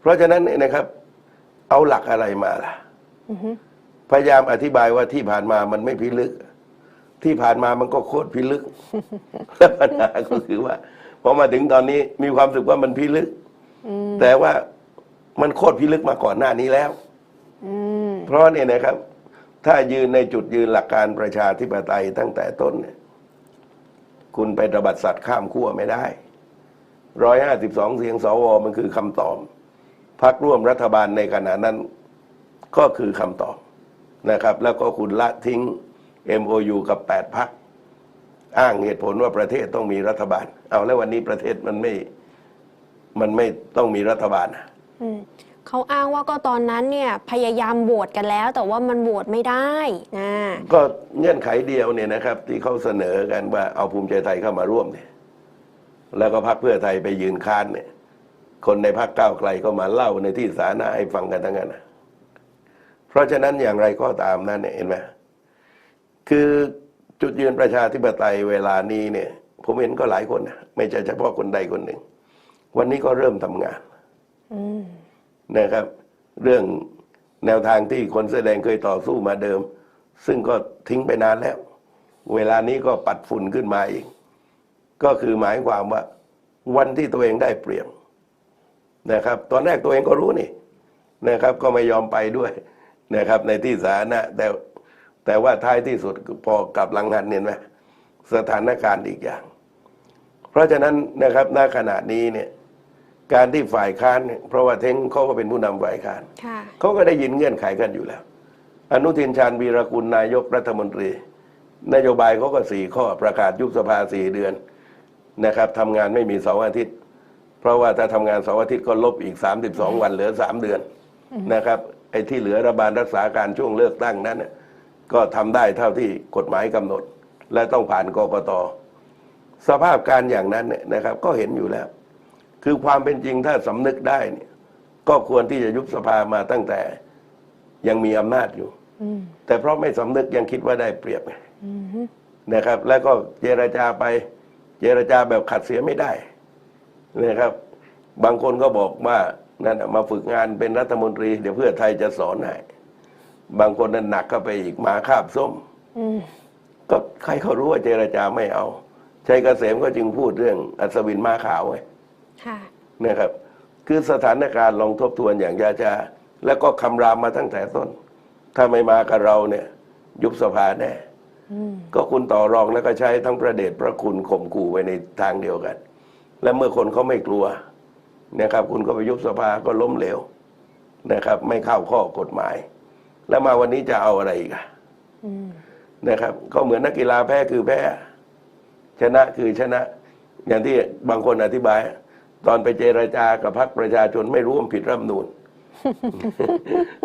เพราะฉะนั้นเนี่ยนะครับ เอาหลักอะไรมาล่ะ อือฮึพยายามอธิบายว่าที่ผ่านมามันไม่พิลึก ที่ผ่านมามันก็โคตรพิลึก แล้วปัญหาก็คือว่าพอมาถึงตอนนี้มีความรู้สึกว่ามันพิลึก อืมแต่ว่ามันโคตรพิลึกมาก่อนหน้านี้แล้ว อืมเพราะเนี่ยนะครับ ถ้ายืนในจุดยืนหลักการประชาธิปไตยตั้งแต่ต้นเนี่ย คุณไปตบัดสัตว์ข้ามขั้วไม่ได้ร้อยห้าสิบสองเสียงสวมันคือคำตอบ พักร่วมรัฐบาลในขณะนั้นก็คือคำตอบนะครับ แล้วก็คุณละทิ้ง MOU กับแปดพักอ้างเหตุผลว่าประเทศต้องมีรัฐบาล เอาแล้ววันนี้ประเทศมันไม่มันไม่ต้องมีรัฐบาลอะอืมเขาอ้างว่าก็ตอนนั้นเนี่ยพยายามโหวตกันแล้ว แต่ว่ามันโหวตไม่ได้นะก็เงื่อนไขเดียวเนี่ยนะครับ ที่เขาเสนอกันว่าเอาภูมิใจไทยเข้ามาร่วมเนี่ยแล้วก็พรรคเพื่อไทยไปยืนค้านเนี่ย คนในพรรคก้าวไกลก็มาเล่าในที่สาธารณะให้ฟังกันทั้งนั้นนะเพราะฉะนั้นอย่างไรก็ตามนั่นเนี่ยเห็นไหมคือจุดยืนประชาธิปไตยเวลานี้เนี่ย ผมเห็นก็หลายคนนะไม่ใช่เฉพาะคนใดคนหนึ่ง วันนี้ก็เริ่มทำงานนะครับ เรื่องแนวทางที่คนแสอแดงเคยต่อสู้มาเดิม ซึ่งก็ทิ้งไปนานแล้ว เวลานี้ก็ปัดฝุ่นขึ้นมาอีก ก็คือหมายความว่า วันที่ตัวเองได้เปรียบ นะครับ ตอนแรกตัวเองก็รู้นี่นะครับ ก็ไม่ยอมไปด้วยนะครับ ในที่สาธารณะแต่แต่ว่าท้ายที่สุดพอกลับหลังหันเนี่ยไหมสถานการณ์อีกอย่าง เพราะฉะนั้นนะครับณขณะนี้เนี่ยการที่ฝ่ายค้านเนี่ยเพราะว่าเท้งเขาก็เป็นผู้นำฝ่ายค้านค่ะเขาก็ได้ยินเงื่อนไขกันอยู่แล้ว อนุทินชาญวีรกุลนายกรัฐมนตรี นโยบายเขาก็สี่ข้อประกาศยุบสภาสี่เดือนนะครับทำงานไม่มีเสาร์อาทิตย์ เพราะว่าถ้าทำงานเสาร์อาทิตย์ก็ลบอีก 32 วันเหลือ 3 เดือนนะครับไอ้ที่เหลือรัฐบาลรักษาการช่วงเลือกตั้งนั้นน่ะก็ทำได้เท่าที่กฎหมายกำหนด และต้องผ่านกกตสภาพการอย่างนั้นเนี่ยนะครับก็เห็นอยู่แล้ว คือความเป็นจริงถ้าสำนึกได้เนี่ยก็ควรที่จะยุบสภามาตั้งแต่ยังมีอำนาจอยู่ อืมแต่เพราะไม่สำนึกยังคิดว่าได้เปรียบไง อืมฮึนะครับแล้วก็เจรจาไปเจรจาแบบขัดเสียไม่ได้ นะครับ บางคนก็บอกว่านั่นน่ะมาฝึกงานเป็นรัฐมนตรี เดี๋ยวเพื่อไทยจะสอนให้บางคนนั้นหนักก็ไปอีกหมาคาบส้มอืมก็ใครเขารู้ว่าเจรจาไม่เอาชัยเกษมก็จึงพูดเรื่องอัศวินม้าขาวไงค่ะนะครับ คือสถานการณ์ลองทบทวนอย่างยาจาแล้วก็คำรามมาตั้งแต่ต้น ถ้าไม่มากับเราเนี่ย ยุบสภาแน่อืมก็คุณต่อรองแล้วก็ใช้ทั้งประเดชพระคุณข่มขู่ไปในทางเดียวกัน และเมื่อคนเขาไม่กลัวนะครับ คุณก็ไปยุบสภาก็ล้มเหลวนะครับ ไม่เข้าข้อกฎหมาย แล้วมาวันนี้จะเอาอะไรอีกอะอืมนะครับ ก็เหมือนนักกีฬาแพ้คือแพ้ ชนะคือชนะ อย่างที่บางคนอธิบาย ตอนไปเจรจากับพรรคประชาชนไม่รู้ว่าผิดรัฐธรรมนูญ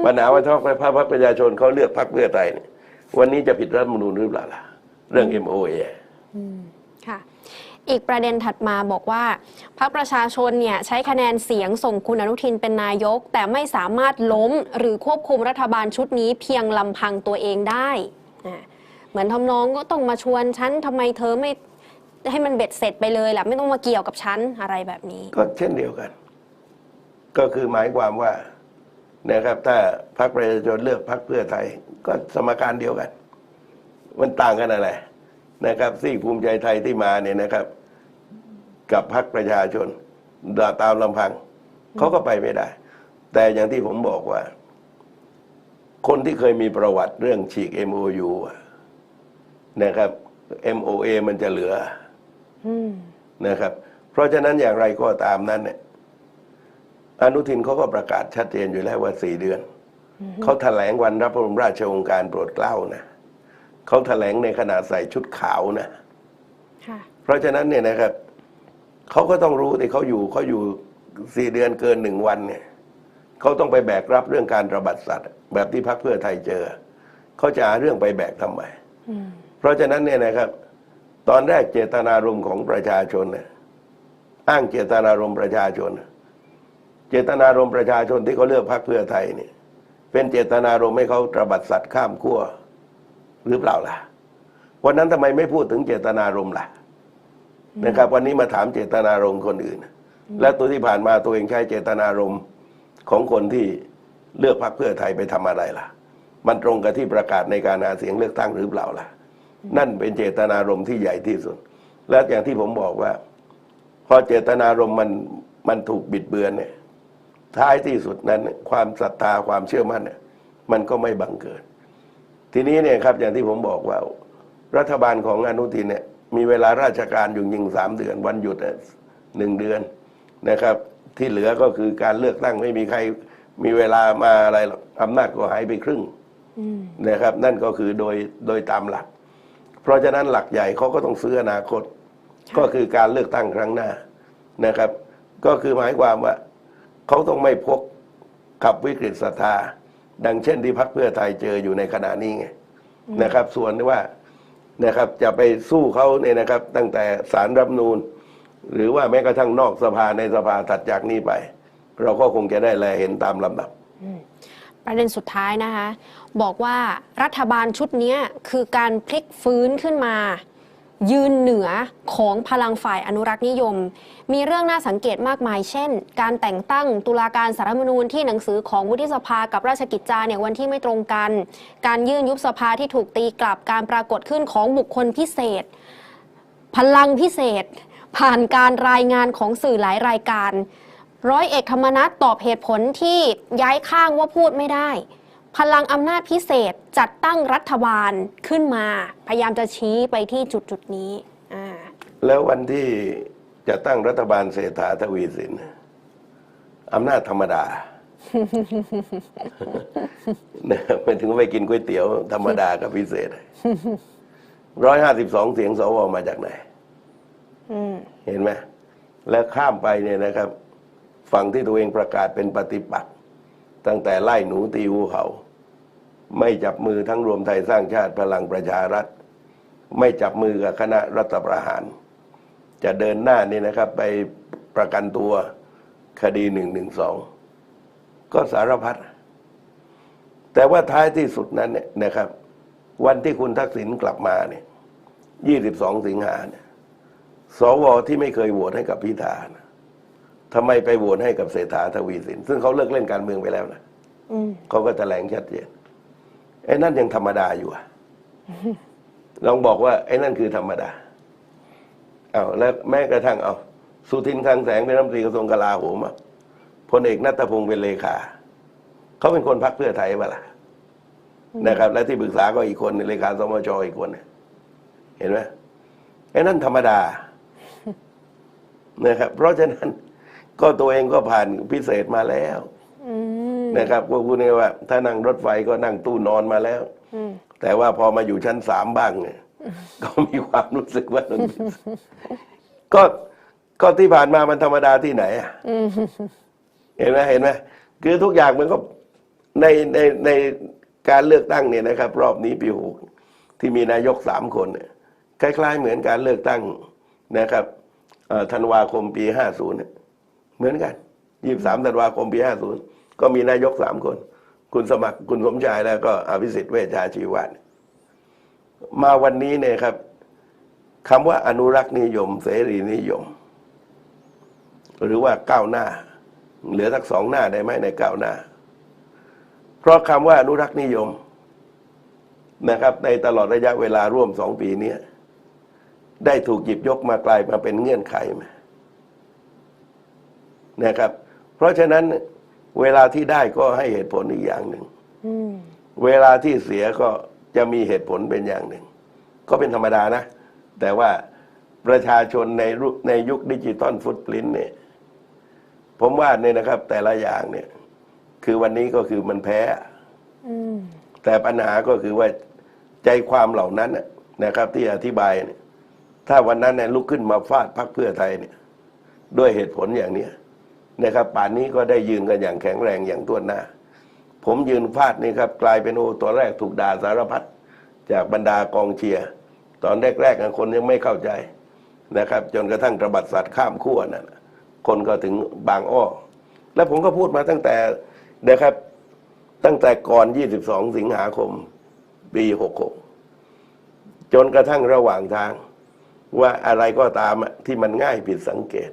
ปัญหาว่าถ้าพรรคประชาชนเขาเลือกพรรคเพื่อไทยเนี่ยวันนี้จะผิดรัฐธรรมนูญหรือเปล่าล่ะ เรื่อง MOA อืมค่ะ อีกประเด็นถัดมาบอกว่าพรรคประชาชนเนี่ยใช้คะแนนเสียงส่งคุณอนุทินเป็นนายก แต่ไม่สามารถล้มหรือควบคุมรัฐบาลชุดนี้เพียงลำพังตัวเองได้เหมือนทำนองก็ต้องมาชวนฉันทำไมเธอไม่ให้มันเบ็ดเสร็จไปเลยล่ะไม่ต้องมาเกี่ยวกับฉันอะไรแบบนี้ ก็เช่นเดียวกัน ก็คือหมายความว่านะครับถ้าพรรคประชาชนเลือกพรรคเพื่อไทย ก็สมการเดียวกัน มันต่างกันอะไร นะครับซีกภูมิใจไทยที่มาเนี่ยนะครับ กับพรรคประชาชนตามลำพังเขาก็ไปไม่ได้ แต่อย่างที่ผมบอกว่า คนที่เคยมีประวัติเรื่องฉีก MOU อะนะครับ MOA มันจะเหลือนะครับ เพราะฉะนั้นอย่างไรก็ตามนั้นเนี่ยอนุทินเขาก็ประกาศชัดเจนอยู่แล้วว่าสี่เดือน เขาแถลงวันรับพระบรมราชโองการโปรดเกล้านะ เขาแถลงในขณะใส่ชุดขาวนะค่ะเพราะฉะนั้นเนี่ยนะครับเขาก็ต้องรู้ที่เขาอยู่เขาอยู่สี่เดือนเกินหนึ่งวันเนี่ยเขาต้องไปแบกรับเรื่องการระบาดสัตว์ แบบที่พรรคเพื่อไทยเจอเขาจะหาเรื่องไปแบกทำไมอืมเพราะฉะนั้นเนี่ยนะครับ ตอนแรกเจตนารมณ์ของประชาชนเนี่ยอ้างเจตนารมณ์ประชาชน เจตนารมณ์ประชาชนที่เขาเลือกพรรคเพื่อไทยเนี่ยเป็นเจตนารมณ์ให้เขาตระบัดสัตว์ข้ามขั้ว หรือเปล่าล่ะ วันนั้นทำไมไม่พูดถึงเจตนารมณ์ล่ะนะครับ วันนี้มาถามเจตนารมณ์คนอื่น แล้วตัวที่ผ่านมาตัวเองใช้เจตนารมณ์ของคนที่เลือกพรรคเพื่อไทยไปทำอะไรล่ะ มันตรงกับที่ประกาศในการหาเสียงเลือกตั้งหรือเปล่าล่ะ นั่นเป็นเจตนารมณ์ที่ใหญ่ที่สุด และอย่างที่ผมบอกว่า พอเจตนารมณ์มันมันถูกบิดเบือนเนี่ยท้ายที่สุดนั้น ความศรัทธาความเชื่อมั่นเนี่ยมันก็ไม่บังเกิด ทีนี้เนี่ยครับอย่างที่ผมบอกว่า รัฐบาลของอนุทินเนี่ยมีเวลาราชการอยู่ยิงสามเดือนวันหยุดเนี่ยหนึ่งเดือนนะครับ ที่เหลือก็คือการเลือกตั้งไม่มีใครมีเวลามาอะไรหรอกอำนาจก็หายไปครึ่งอืมนะครับ นั่นก็คือโดยโดยตามหลัก เพราะฉะนั้นหลักใหญ่เขาก็ต้องซื้ออนาคต ก็คือการเลือกตั้งครั้งหน้านะครับ ก็คือหมายความว่าเขาต้องไม่พกขับวิกฤตศรัทธา ดังเช่นที่พรรคเพื่อไทยเจออยู่ในขณะนี้ไงนะครับ ส่วนที่ว่านะครับจะไปสู้เขาเนี่ยนะครับ ตั้งแต่สารรัฐธรรมนูญหรือว่าแม้กระทั่งนอกสภาในสภาถัดจากนี้ไป เราก็คงจะได้แลเห็นตามลำดับประเด็นสุดท้ายนะคะ บอกว่ารัฐบาลชุดเนี้ยคือการพลิกฟื้นขึ้นมา ยืนเหนือของพลังฝ่ายอนุรักษ์นิยม มีเรื่องน่าสังเกตมากมาย เช่น การแต่งตั้งตุลาการสารมนูญที่หนังสือของวุฒิสภากับราชกิจจาเนี่ยวันที่ไม่ตรงกัน การยื่นยุบสภาที่ถูกตีกลับการปรากฏขึ้นของบุคคลพิเศษ พลังพิเศษ ผ่านการรายงานของสื่อหลายรายการ ร้อยเอกธรรมนัฐตอบเหตุผลที่ย้ายข้างว่าพูดไม่ได้ พลังอำนาจพิเศษจัดตั้งรัฐบาลขึ้นมา พยายามจะชี้ไปที่จุดจุดๆนี้อ่าแล้ววันที่จะตั้งรัฐบาลเศรษฐาทวีสินอำนาจธรรมดานะครับไม่ถึงไปกินก๋วยเตี๋ยวธรรมดากับพิเศษร้อยห้าสิบสองเสียงสวมาจากไหนอืมเห็นไหมแล้วข้ามไปเนี่ยนะครับ ฝั่งที่ตัวเองประกาศเป็นปฏิปักษ์ตั้งแต่ไล่หนูตีหูเขา ไม่จับมือทั้งรวมไทยสร้างชาติพลังประชารัฐ ไม่จับมือกับคณะรัฐประหาร จะเดินหน้านี่นะครับ ไปประกันตัวคดีหนึ่งหนึ่งสองก็สารพัดแต่ว่าท้ายที่สุดนั้นเนี่ยนะครับ วันที่คุณทักษิณกลับมาเนี่ยยี่สิบสองสิงหาเนี่ยสวที่ไม่เคยโหวตให้กับพิธานะทำไมไปโหวตให้กับเศรษฐาทวีสิน ซึ่งเขาเลิกเล่นการเมืองไปแล้วนะอืมเขาก็แถลงชัดเจน ไอ้นั่นยังธรรมดาอยู่อะลองบอกว่า ไอ้นั่นคือธรรมดาเอาแล้วแม้กระทั่งเอาสุทินคลังแสงเป็นรัฐมนตรีกระทรวงกลาโหมอะพลเอกนัตพงศ์เป็นเลขาเขาเป็นคนพักเพื่อไทยมาล่ะนะครับ และที่ปรึกษาก็อีกคนหนึ่งเลขาสมชอีกคนหนึ่งเห็นไหมไอ้นั่นธรรมดานะครับ เพราะฉะนั้นก็ตัวเองก็ผ่านพิเศษมาแล้ว อืม นะครับก็พูดง่ายๆว่า ถ้านั่งรถไฟก็นั่งตู้นอนมาแล้วอืมแต่ว่าพอมาอยู่ชั้นสามบ้างเนี่ยก็มีความรู้สึกว่ามันก็ก็ที่ผ่านมามันธรรมดาที่ไหนอะอืมเห็นไหมเห็นไหมคือทุกอย่างมันก็ในในในการเลือกตั้งเนี่ยนะครับ รอบนี้ปีหกที่มีนายกสามคนเนี่ยคล้าย ๆ เหมือนการเลือกตั้งนะครับเอ่อธันวาคมปีห้าศูนย์เหมือนกันยี่สามธันวาคมปีห้าศูนย์ ก็มีนายกสามคน คุณสมัครคุณสมชายแล้วก็อภิสิทธิ์เวชชาชีวะมาวันนี้เนี่ยครับคำว่าอนุรักษ์นิยม เสรีนิยม หรือว่าก้าวหน้า เหลือสักสองหน้าได้ไหมในก้าวหน้า เพราะคำว่าอนุรักษ์นิยมนะครับ ในตลอดระยะเวลาร่วมสองปีนี้ได้ถูกหยิบยกมากลายมาเป็นเงื่อนไขมานะครับ เพราะฉะนั้น เวลาที่ได้ก็ให้เหตุผลอีกอย่างหนึ่งอืมเวลาที่เสียก็จะมีเหตุผลเป็นอย่างหนึ่ง ก็เป็นธรรมดานะ แต่ว่าประชาชนในรูปในยุคดิจิตอลฟุตปรินเนี่ย ผมว่าเนี่ยนะครับ แต่ละอย่างเนี่ย คือวันนี้ก็คือมันแพ้อืมแต่ปัญหาก็คือว่าใจความเหล่านั้นน่ะนะครับ ที่อธิบายเนี่ย ถ้าวันนั้นเนี่ยลุกขึ้นมาฟาดพักเพื่อไทยเนี่ย ด้วยเหตุผลอย่างเนี้ย นะครับป่านนี้ก็ได้ยืนกันอย่างแข็งแรงอย่างต้วนหน้า ผมยืนฟาดนี่ครับกลายเป็นโอตัวแรกถูกด่าสารพัดจากบรรดากองเชียร์ตอนแรกๆคนยังไม่เข้าใจนะครับ จนกระทั่งตระบัดสัตว์ข้ามขั้วนั่นน่ะคนก็ถึงบางอ้อแล้วผมก็พูดมาตั้งแต่นะครับตั้งแต่ก่อน 22 สิงหาคม ปี 66 จนกระทั่งระหว่างทางว่าอะไรก็ตามที่มันง่ายผิดสังเกต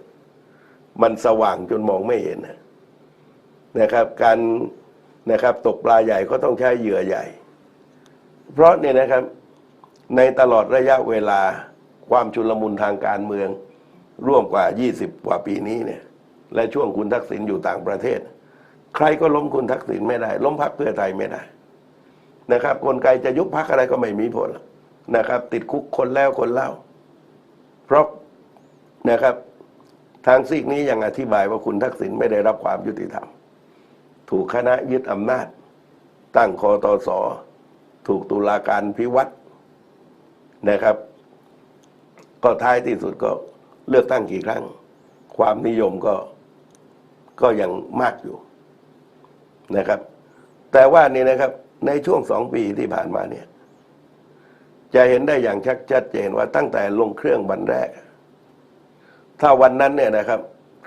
มันสว่างจนมองไม่เห็นนะครับ การนะครับตกปลาใหญ่ก็ต้องใช้เหยื่อใหญ่ เพราะเนี่ยนะครับในตลอดระยะเวลาความชุลมุนทางการเมือง ร่วมกว่า 20 กว่าปีนี้เนี่ยและช่วงคุณทักษิณอยู่ต่างประเทศ ใครก็ล้มคุณทักษิณไม่ได้ ล้มพักเพื่อไทยไม่ได้นะครับกลไกจะยุบพักอะไรก็ไม่มีผลนะครับ ติดคุกคนแล้วคนเล่า เพราะนะครับ ทางซีกนี้ยังอธิบายว่าคุณทักษิณไม่ได้รับความยุติธรรม ถูกคณะยึดอำนาจ ตั้งคอตสถูกตุลาการพิวัตรนะครับ ก็ท้ายที่สุดก็เลือกตั้งกี่ครั้ง ความนิยมก็ก็ยังมากอยู่นะครับ แต่ว่านี่นะครับในช่วงสองปีที่ผ่านมาเนี่ย จะเห็นได้อย่างชัดชัดเจนว่าตั้งแต่ลงเครื่องวันแรก ถ้าวันนั้นเนี่ยนะครับ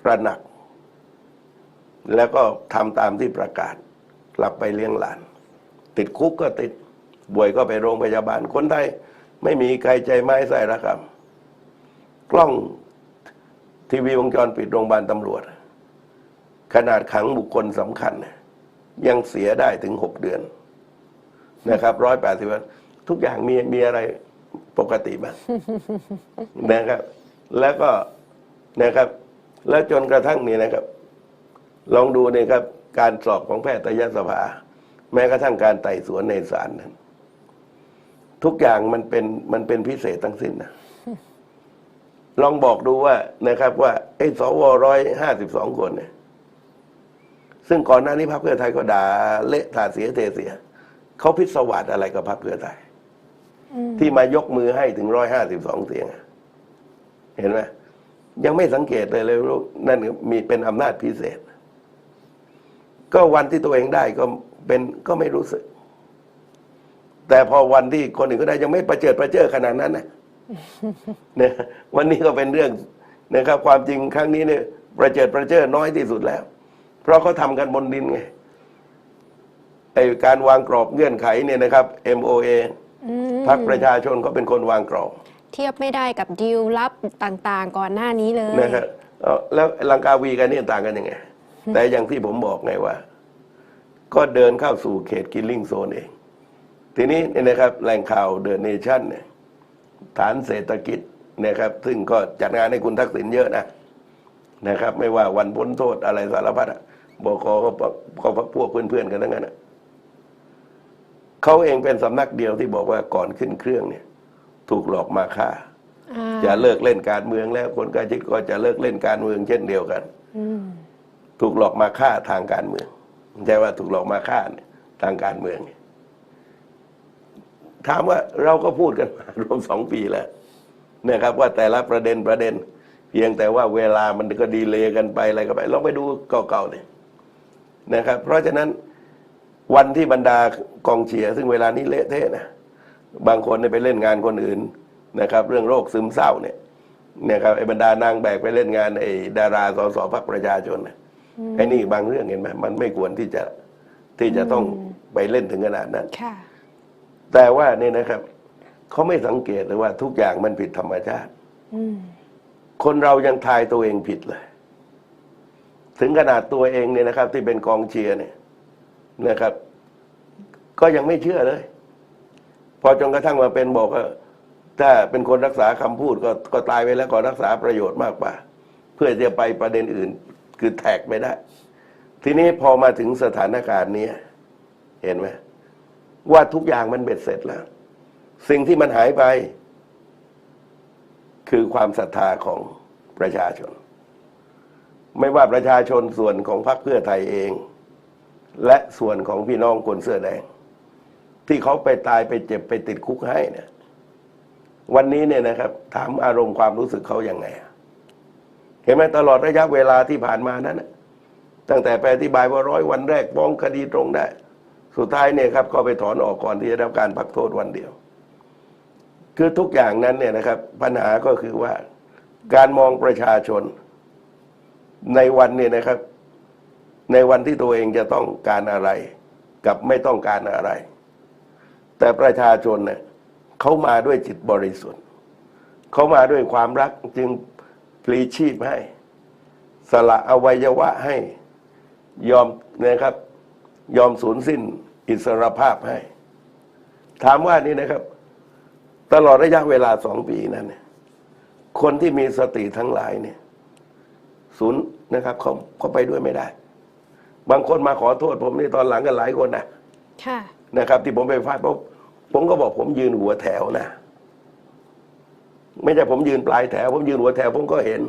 ระหนัก แล้วก็ทำตามที่ประกาศ กลับไปเลี้ยงหลาน ติดคุกก็ติดป่วยก็ไปโรงพยาบาลคนไทยไม่มีใครใจไม้ใส่ระครับ กล้องทีวีวงจรปิดโรงพยาบาลตำรวจ ขนาดขังบุคคลสำคัญยยังเสียได้ถึงหกเดือนนะครับร้อยแปดสิบวันทุกอย่างมีมีอะไรปกติบ้างนะครับ แล้วก็ นะครับ แล้วจนกระทั่งนี้นะครับ ลองดูนี่ครับ การสอบของแพทยสภา แม้กระทั่งการไต่สวนในศาลนั้น ทุกอย่างมันเป็นมันเป็นพิเศษทั้งสิ้นนะลองบอกดูว่านะครับ ว่าไอ้สวร้อยห้าสิบสองคนเนี่ย ซึ่งก่อนหน้านี้พรรคเพื่อไทยก็ด่าเละถาเสียเทเสียเขาพิศวาสอะไรกับพรรคเพื่อไทยที่มายกมือให้ถึงร้อยห้าสิบสองเสียง เห็นไหม ยังไม่สังเกตเลยเลยว่านั่นมีเป็นอำนาจพิเศษ ก็วันที่ตัวเองได้ก็เป็นก็ไม่รู้สึก แต่พอวันที่คนอื่นก็ได้ยังไม่ประเจิดประเจิดขนาดนั้นนะเนี่ยวันนี้ก็เป็นเรื่องนะครับ ความจริงครั้งนี้เนี่ย ประเจิดประเจิดน้อยที่สุดแล้ว เพราะเขาทำกันบนดินไงไอการวางกรอบเงื่อนไขเนี่ยนะครับ MOA อืมพรรคประชาชนก็เป็นคนวางกรอบ เทียบไม่ได้กับดีลลับต่างๆ ก่อนหน้านี้เลยนะครับเอาแล้วลังกาวีกันนี่ต่างกันยังไง แต่อย่างที่ผมบอกไงว่า ก็เดินเข้าสู่เขตกิลลิ่งโซนเอง ทีนี้เนี่ยนะครับแหล่งข่าวเดอะเนชั่นเนี่ยฐานเศรษฐกิจนะครับ ซึ่งก็จัดงานให้คุณทักษิณเยอะนะนะครับ ไม่ว่าวันพ้นโทษอะไรสารพัดอะบกก็ปก็พวกเพื่อนๆกันทั้งนั้นอะเขาเองเป็นสำนักเดียวที่บอกว่าก่อนขึ้นเครื่องเนี่ย ถูกหลอกมาฆ่าอ่า จะเลิกเล่นการเมืองแล้วคนใกล้ชิดก็จะเลิกเล่นการเมืองเช่นเดียวกันอืมถูกหลอกมาฆ่าทางการเมืองไม่ใช่ว่าถูกหลอกมาฆ่าเนี่ยทางการเมืองเนี่ยถามว่าเราก็พูดกันมารวมสองปีแล้วนะครับ ว่าแต่ละประเด็นประเด็น เพียงแต่ว่าเวลามันก็ดีเลย์กันไปอะไรกันไปลองไปดูเก่าๆเนี่ยนะครับ เพราะฉะนั้นวันที่บรรดากองเชียร์ซึ่งเวลานี้เละเทะนะ บางคนเนี่ยไปเล่นงานคนอื่นนะครับ เรื่องโรคซึมเศร้าเนี่ยนะครับไอ้บรรดานางแบกไปเล่นงานไอ้ดาราสสพรรคประชาชนนะไอ้นี่บางเรื่องเห็นไหมมันไม่ควรที่จะที่จะต้องไปเล่นถึงขนาดนั้นค่ะแต่ว่านี่นะครับเขาไม่สังเกตเลยว่าทุกอย่างมันผิดธรรมชาติอืมคนเรายังทายตัวเองผิดเลย ถึงขนาดตัวเองเนี่ยนะครับ ที่เป็นกองเชียร์เนี่ยนะครับ ก็ยังไม่เชื่อเลย พอจนกระทั่งมาเป็นบอกว่าถ้าเป็นคนรักษาคำพูดก็ก็ตายไปแล้วก็รักษาประโยชน์มากกว่า เพื่อจะไปประเด็นอื่นคือแทกไม่ได้ ทีนี้พอมาถึงสถานการณ์เนี้ยเห็นไหมว่าทุกอย่างมันเบ็ดเสร็จแล้ว สิ่งที่มันหายไป คือความศรัทธาของประชาชน ไม่ว่าประชาชนส่วนของพรรคเพื่อไทยเอง และส่วนของพี่น้องคนเสื้อแดง ที่เขาไปตายไปเจ็บไปติดคุกให้เนี่ยวันนี้เนี่ยนะครับ ถามอารมณ์ความรู้สึกเขาอย่างไง เห็นไหมตลอดระยะเวลาที่ผ่านมานั้นตั้งแต่ไปอธิบายว่าร้อยวันแรกฟ้องคดีตรงได้ สุดท้ายเนี่ยครับก็ไปถอนออกก่อนที่จะรับการพักโทษวันเดียว คือทุกอย่างนั้นเนี่ยนะครับ ปัญหาก็คือว่า การมองประชาชนในวันเนี่ยนะครับ ในวันที่ตัวเองจะต้องการอะไร กับไม่ต้องการอะไร แต่ประชาชนเนี่ยเขามาด้วยจิตบริสุทธิ์ เขามาด้วยความรักจึงพลีชีพให้ สละอวัยวะให้ยอมนะครับ ยอมสูญสิ้นอิสรภาพให้ ถามว่านี่นะครับ ตลอดระยะเวลาสองปีนั้นเนี่ยคนที่มีสติทั้งหลายเนี่ยศูนย์นะครับเขาเขาไปด้วยไม่ได้ บางคนมาขอโทษผมนี่ตอนหลังกันหลายคนนะค่ะ นะครับ ที่ผมไปฟาดผมผมก็บอกผมยืนหัวแถวนะ ไม่ใช่ผมยืนปลายแถว ผมยืนหัวแถว ผมก็เห็น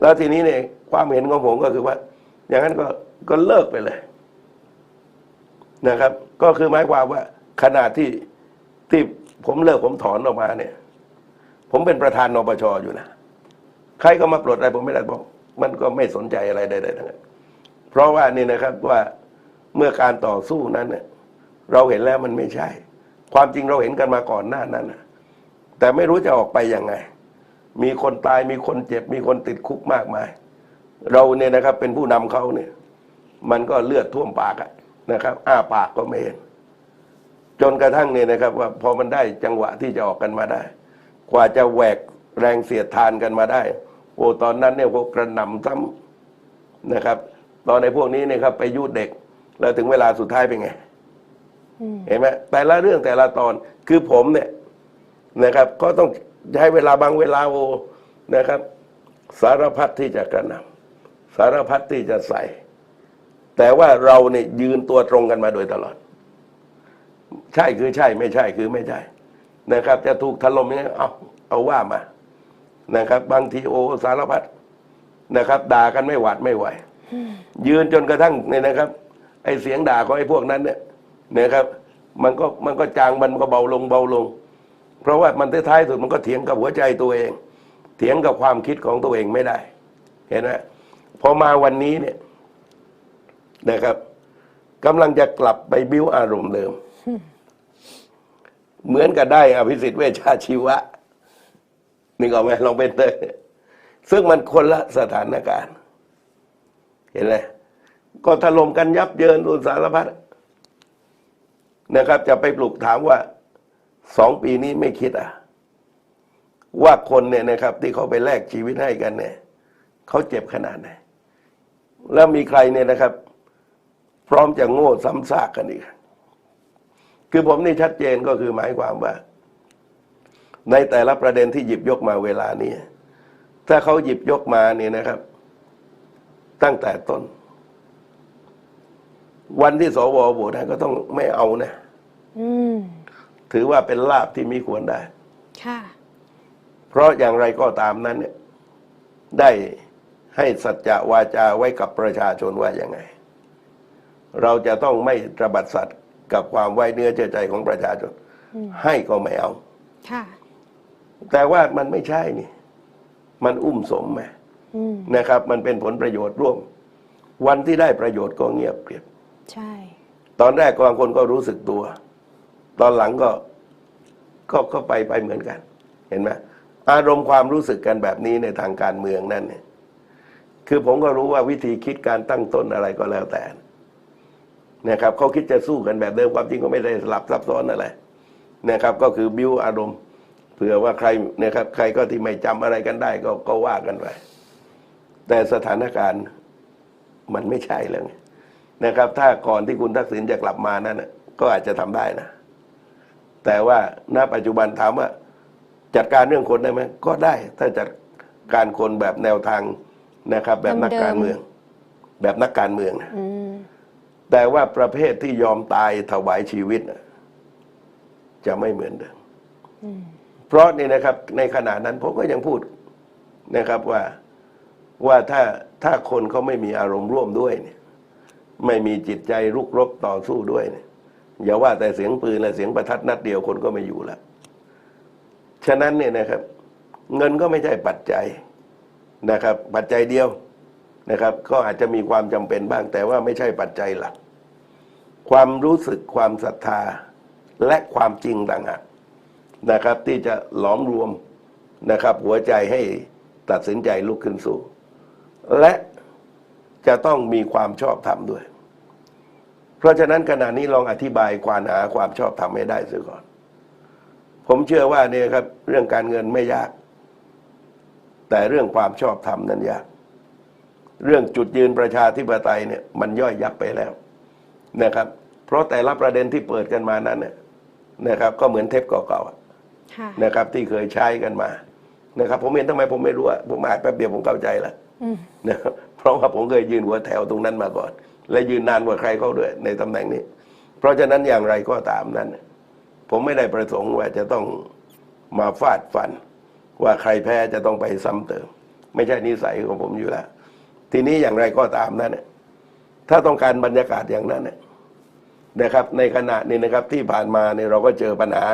แล้วทีนี้เนี่ยความเห็นของผมก็คือว่า อย่างนั้นก็ก็เลิกไปเลยนะครับ ก็คือหมายความว่าขนาดที่ที่ผมเลิกผมถอนออกมาเนี่ย ผมเป็นประธานนปชอยู่นะใครก็มาปลดอะไรผมไม่ได้บอกมันก็ไม่สนใจอะไรใดๆทั้งนั้นเพราะว่านี่นะครับว่าเมื่อการต่อสู้นั้นเนี่ย เราเห็นแล้วมันไม่ใช่ ความจริงเราเห็นกันมาก่อนหน้านั้นแต่ไม่รู้จะออกไปยังไง มีคนตายมีคนเจ็บ มีคนติดคุกมากมาย เราเนี่ยนะครับเป็นผู้นำเขาเนี่ย มันก็เลือดท่วมปากนะครับ อ้าปากก็ไม่เห็นจนกระทั่งเนี่ยนะครับ ว่าพอมันได้จังหวะที่จะออกกันมาได้ กว่าจะแหวกแรงเสียดทานกันมาได้ โอ้ตอนนั้นเนี่ยพวกกระหน่ำซ้ำนะครับ ตอนในพวกนี้เนี่ยครับ ไปยุดเด็ก แล้วถึงเวลาสุดท้ายเป็นไง เห็นไหมแต่ละเรื่องแต่ละตอนคือผมเนี่ยนะครับ ก็ต้องใช้เวลาบางเวลาโอนะครับ สารพัดที่จะกระหนำสารพัดที่จะใส่ แต่ว่าเราเนี่ยยืนตัวตรงกันมาโดยตลอด ใช่คือใช่ ไม่ใช่คือไม่ใช่นะครับ จะถูกถล่มยังไงเอาเอาว่ามานะครับ บางทีโอสารพัดนะครับด่ากันไม่หวาดไม่ไหวยืนจนกระทั่งเนี่ยนะครับ ไอ้เสียงด่าของไอ้พวกนั้นเนี่ย นะครับ มันก็มันก็จางมันก็เบาลงเบาลง เพราะว่ามันท้ายสุดมันก็เถียงกับหัวใจตัวเอง เถียงกับความคิดของตัวเองไม่ได้ เห็นไหมพอมาวันนี้เนี่ยนะครับกำลังจะกลับไปบิ้วอารมณ์เดิม เหมือนกับได้อภิสิทธิ์เวชชาชีวะนึกออกไหมลองเป็นเลยซึ่งมันคนละสถานการณ์ เห็นไหมก็ถล่มกันยับเยินอุสารพัด นะครับ จะไปปลุกถามว่าสองปีนี้ไม่คิดอะ ว่าคนเนี่ยนะครับ ที่เขาไปแลกชีวิตให้กันเนี่ยเขาเจ็บขนาดไหนแล้วมีใครเนี่ยนะครับ พร้อมจะโง่ซ้ำซากกันอีก คือผมนี่ชัดเจนก็คือหมายความว่า ในแต่ละประเด็นที่หยิบยกมาเวลานี้ถ้าเขาหยิบยกมาเนี่ยนะครับ ตั้งแต่ต้น วันที่สวโหวตให้ก็ต้องไม่เอานะอืมถือว่าเป็นลาบที่มีควรได้ ค่ะ เพราะอย่างไรก็ตามนั้นเนี่ย ได้ให้สัจจะวาจาไว้กับประชาชนว่าอย่างไง เราจะต้องไม่ตระบัดสัตว์กับความไว้เนื้อเชื่อใจของประชาชนอืมให้ก็ไม่เอา ค่ะ แต่ว่ามันไม่ใช่นี่ มันอุ้มสมไหมอืมนะครับ มันเป็นผลประโยชน์ร่วม วันที่ได้ประโยชน์ก็เงียบเกลียบ ใช่ ตอนแรกบางคนก็รู้สึกตัว ตอนหลังก็ก็ก็ไปไปเหมือนกัน เห็นไหมอารมณ์ความรู้สึกกันแบบนี้ในทางการเมืองนั่นเนี่ย คือผมก็รู้ว่าวิธีคิดการตั้งต้นอะไรก็แล้วแต่นะครับเขาคิดจะสู้กันแบบเดิมความจริงก็ไม่ได้สลับซับซ้อนอะไรนะครับ ก็คือบิ้วอารมณ์เผื่อว่าใครนะครับ ใครก็ที่ไม่จำอะไรกันได้ก็ก็ว่ากันไปแต่สถานการณ์มันไม่ใช่แล้วไง นะครับ ถ้าก่อนที่คุณทักษิณจะกลับมานั่นน่ะก็อาจจะทำได้นะ แต่ว่าณปัจจุบันถามว่าจัดการเรื่องคนได้ไหมก็ได้ ถ้าจัดการคนแบบแนวทางนะครับ แบบนักการเมือง แบบนักการเมืองนะอืมแต่ว่าประเภทที่ยอมตายถวายชีวิตน่ะจะไม่เหมือนเดิมอืมเพราะนี่นะครับ ในขณะนั้นผมก็ยังพูดนะครับว่าว่าถ้าถ้าคนเขาไม่มีอารมณ์ร่วมด้วยเนี่ย ไม่มีจิตใจรุกรบต่อสู้ด้วยเนี่ยอย่าว่าแต่เสียงปืนและเสียงประทัดนัดเดียวคนก็ไม่อยู่แล้วฉะนั้นเนี่ยนะครับ เงินก็ไม่ใช่ปัจจัยนะครับ ปัจจัยเดียวนะครับ ก็อาจจะมีความจำเป็นบ้าง แต่ว่าไม่ใช่ปัจจัยหลัก ความรู้สึกความศรัทธาและความจริงต่างหากนะครับ ที่จะหลอมรวมนะครับ หัวใจให้ตัดสินใจลุกขึ้นสู้ และ จะต้องมีความชอบธรรมด้วย เพราะฉะนั้นขณะนี้ลองอธิบายควานหาความชอบธรรมให้ได้เสียก่อน ผมเชื่อว่าเนี่ยครับ เรื่องการเงินไม่ยาก แต่เรื่องความชอบธรรมนั้นยาก เรื่องจุดยืนประชาธิปไตยเนี่ยมันย่อยยับไปแล้วนะครับ เพราะแต่ละประเด็นที่เปิดกันมานั้นเนี่ยนะครับ ก็เหมือนเทปเก่าๆอะค่ะนะครับ ที่เคยใช้กันมานะครับ ผมเห็นทำไมผมไม่รู้อะผมอ่านแป๊บเดียวผมเข้าใจแล้วอืมนะครับ เพราะว่าผมเคยยืนหัวแถวตรงนั้นมาก่อน และยืนนานกว่าใครเขาด้วยในตำแหน่งนี้ เพราะฉะนั้นอย่างไรก็ตามนั้น ผมไม่ได้ประสงค์ว่าจะต้องมาฟาดฟัน ว่าใครแพ้จะต้องไปซ้ำเติม ไม่ใช่นิสัยของผมอยู่แล้ว ทีนี้อย่างไรก็ตามนั้นถ้าต้องการบรรยากาศอย่างนั้นนะครับ ในขณะนี้นะครับที่ผ่านมาเนี่ยเราก็เจอปัญหา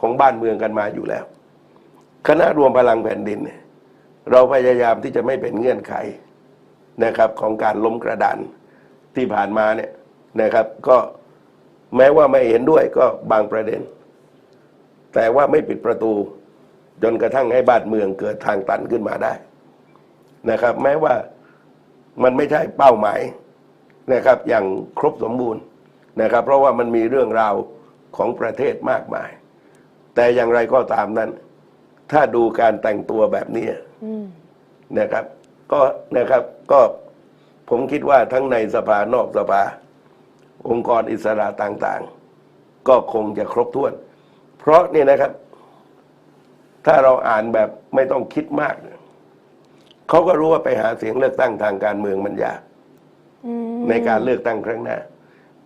ของบ้านเมืองกันมาอยู่แล้ว คณะรวมพลังแผ่นดิน เราพยายามที่จะไม่เป็นเงื่อนไข นะครับของการล้มกระดานที่ผ่านมาเนี่ยนะครับ ก็แม้ว่าไม่เห็นด้วยก็บางประเด็น แต่ว่าไม่ปิดประตู จนกระทั่งให้บ้านเมืองเกิดทางตันขึ้นมาได้นะครับ แม้ว่ามันไม่ใช่เป้าหมายนะครับ อย่างครบสมบูรณ์นะครับ เพราะว่ามันมีเรื่องราวของประเทศมากมาย แต่อย่างไรก็ตามนั้น ถ้าดูการแต่งตัวแบบนี้อืมนะครับ ก็นะครับก็ผมคิดว่าทั้งในสภานอกสภา องค์กรอิสระต่างๆ ก็คงจะครบถ้วน เพราะนี่นะครับ ถ้าเราอ่านแบบไม่ต้องคิดมากเนี่ยเขาก็รู้ว่าไปหาเสียงเลือกตั้งทางการเมืองมันยากอืมในการเลือกตั้งครั้งหน้า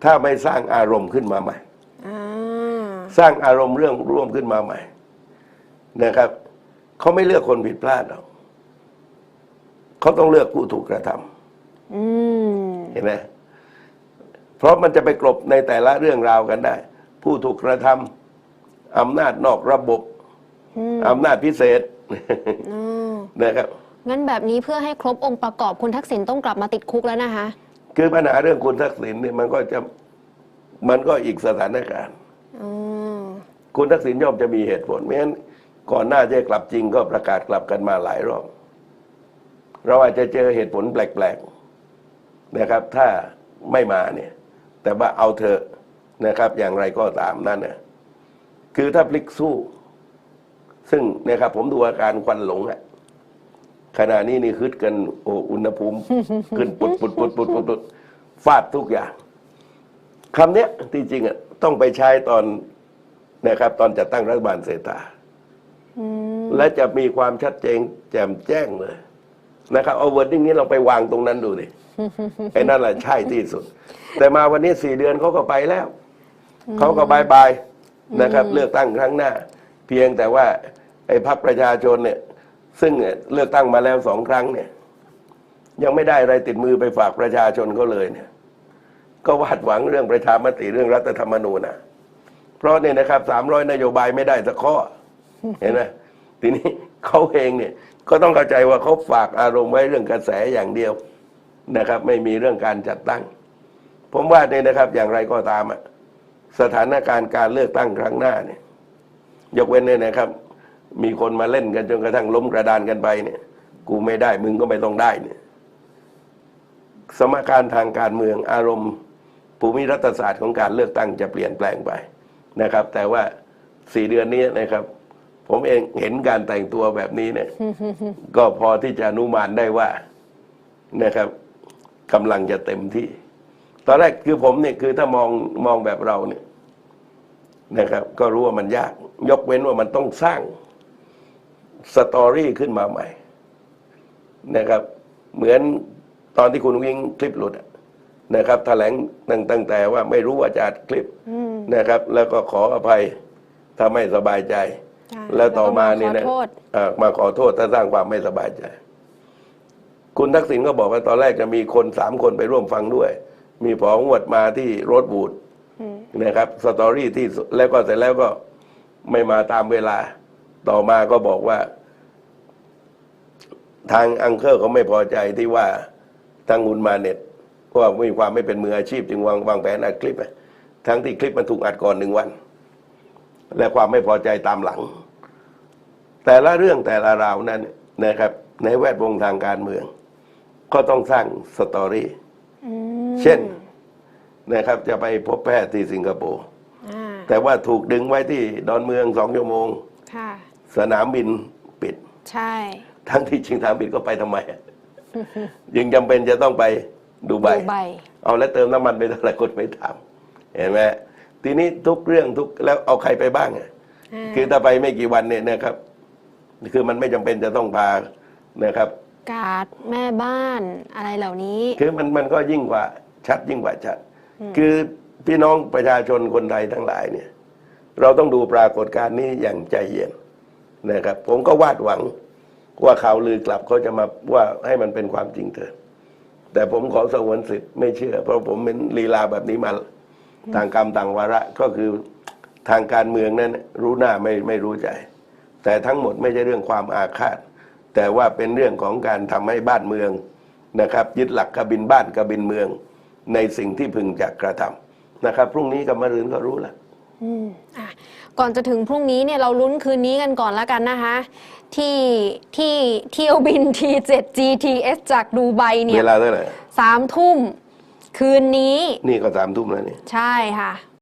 ถ้าไม่สร้างอารมณ์ขึ้นมาใหม่อ่าสร้างอารมณ์เรื่องร่วมขึ้นมาใหม่ นะครับเขาไม่เลือกคนผิดพลาดหรอก เขาต้องเลือกผู้ถูกกระทำอืมเห็นไหมเพราะมันจะไปกลบในแต่ละเรื่องราวกันได้ ผู้ถูกกระทำอำนาจนอกระบบอืมอำนาจพิเศษอืมนะครับงั้นแบบนี้เพื่อให้ครบองค์ประกอบคุณทักษิณต้องกลับมาติดคุกแล้วนะคะ คือปัญหาเรื่องคุณทักษิณเนี่ยมันก็จะมันก็อีกสถานการณ์อืมคุณทักษิณย่อมจะมีเหตุผลไม่งั้นก่อนหน้าจะกลับจริงก็ประกาศกลับกันมาหลายรอบ เราอาจจะเจอเหตุผลแปลกๆนะครับ ถ้าไม่มาเนี่ย แต่ว่าเอาเถอะนะครับ อย่างไรก็ตามนั่นนะคือถ้าพลิกสู้ ซึ่งนะครับ ผมดูอาการควันหลงอะขณะนี้นี่คึดกันโอ้อุณหภูมิขึ้นปุดปุดปุดปุดปุดปุดฟาดทุกอย่างคำเนี้ยที่จริงอะต้องไปใช้ตอนนะครับ ตอนจัดตั้งรัฐบาลเศรษฐาอืมและจะมีความชัดเจนแจ่มแจ้งเลย นะครับเอาเวิร์ดดิ้งนี้เราไปวางตรงนั้นดูดิไอ้นั่นแหละใช่ที่สุด แต่มาวันนี้สี่เดือนเขาก็ไปแล้วเขาก็บายบายนะครับ เลือกตั้งครั้งหน้า เพียงแต่ว่า ไอ้พรรคประชาชนเนี่ย ซึ่งเลือกตั้งมาแล้วสองครั้งเนี่ย ยังไม่ได้อะไรติดมือไปฝากประชาชนเขาเลยเนี่ย ก็วาดหวังเรื่องประชามติเรื่องรัฐธรรมนูญนะเพราะเนี่ยนะครับสามร้อยนโยบายไม่ได้สักข้อ เห็นไหมทีนี้เขาเองเนี่ย ก็ต้องเข้าใจว่าเขาฝากอารมณ์ไว้เรื่องกระแสอย่างเดียวนะครับ ไม่มีเรื่องการจัดตั้ง ผมว่าเนี่ยนะครับ อย่างไรก็ตามอะสถานการณ์การเลือกตั้งครั้งหน้าเนี่ย ยกเว้นเนี่ยนะครับ มีคนมาเล่นกันจนกระทั่งล้มกระดานกันไปเนี่ย กูไม่ได้มึงก็ไม่ต้องได้เนี่ย สมการทางการเมืองอารมณ์ภูมิรัฐศาสตร์ของการเลือกตั้งจะเปลี่ยนแปลงไปนะครับ แต่ว่าสี่เดือนนี้นะครับ ผมเองเห็นการแต่งตัวแบบนี้เนี่ย ก็พอที่จะอนุมานได้ว่านะครับกำลังจะเต็มที่ ตอนแรกคือผมเนี่ยคือถ้ามองมองแบบเราเนี่ยนะครับ ก็รู้ว่ามันยาก ยกเว้นว่ามันต้องสร้างสตอรี่ขึ้นมาใหม่ นะครับ เหมือนตอนที่คุณวิ่งคลิปหลุดอะนะครับแถลงตั้งตั้งแต่ว่าไม่รู้ว่าจะอัดคลิปอืมนะครับ แล้วก็ขออภัยถ้าไม่สบายใจใช่ แล้วต่อมาเนี่ยแล้นะวก็ขอโทษเอ่อมาขอโทษถ้าสร้างความไม่สบายใจ คุณทักษิณก็บอกว่าตอนแรกจะมีคนสามคนไปร่วมฟังด้วย มีผองวดมาที่โรถบูดอืมนะครับสตอรี่ที่สุดแล้วก็เสร็จแล้วก็ไม่มาตามเวลา ต่อมาก็บอกว่า ทางอังเคอร์เขาไม่พอใจที่ว่าทางอุนมาเน็ตว่ามีความไม่เป็นมืออาชีพจึงวางวางแผนอัดคลิปอะทั้งที่คลิปมันถูกอัดก่อนหนึ่งวัน และความไม่พอใจตามหลัง แต่ละเรื่องแต่ละราวนั้นนะครับ ในแวดวงทางการเมือง ก็ต้องสร้างสตอรี่อืมเช่นนะครับ จะไปพบแพทย์ที่สิงคโปร์อ่าแต่ว่าถูกดึงไว้ที่ดอนเมืองสองชั่วโมงค่ะสนามบินปิด ใช่ ทั้งที่จริงสนามบินก็ไปทำไมอะยังจำเป็นจะต้องไปดูไบดูใบเอาแล้วเติมน้ำมันไปเท่าไหร่คนไม่ถามเห็นไหม ทีนี้ทุกเรื่องทุกแล้วเอาใครไปบ้างอะคือถ้าไปไม่กี่วันเนี่ยนะครับ คือมันไม่จำเป็นจะต้องพานะครับ การ์ดแม่บ้านอะไรเหล่านี้ คือมันมันก็ยิ่งกว่าชัดยิ่งกว่าชัด คือพี่น้องประชาชนคนไทยทั้งหลายเนี่ย เราต้องดูปรากฏการณ์นี้อย่างใจเย็นนะครับ ผมก็วาดหวังว่าข่าวลือกลับเขาจะมาว่าให้มันเป็นความจริงเถอะแต่ผมขอสงวนสิทธิ์ไม่เชื่อ เพราะผมเป็นลีลาแบบนี้มา ต่างกรรมต่างวาระก็คือทางการเมืองนั้นรู้หน้าไม่ไม่รู้ใจ แต่ทั้งหมดไม่ใช่เรื่องความอาฆาต แต่ว่าเป็นเรื่องของการทำให้บ้านเมืองนะครับ ยึดหลักกบินบ้านกบินเมือง ในสิ่งที่พึงจะกระทำนะครับ พรุ่งนี้กับมะรืนก็รู้ละอืมอะก่อนจะถึงพรุ่งนี้เนี่ยเราลุ้นคืนนี้กันก่อนแล้วกันนะคะ ที่ที่เที่ยวบิน T7 GTS จากดูไบเนี่เวยลาเท่าไหร่สามทุ่ม คืนนี้นี่ก็สามทุ่มแล้วนี่ ใช่ค่ะ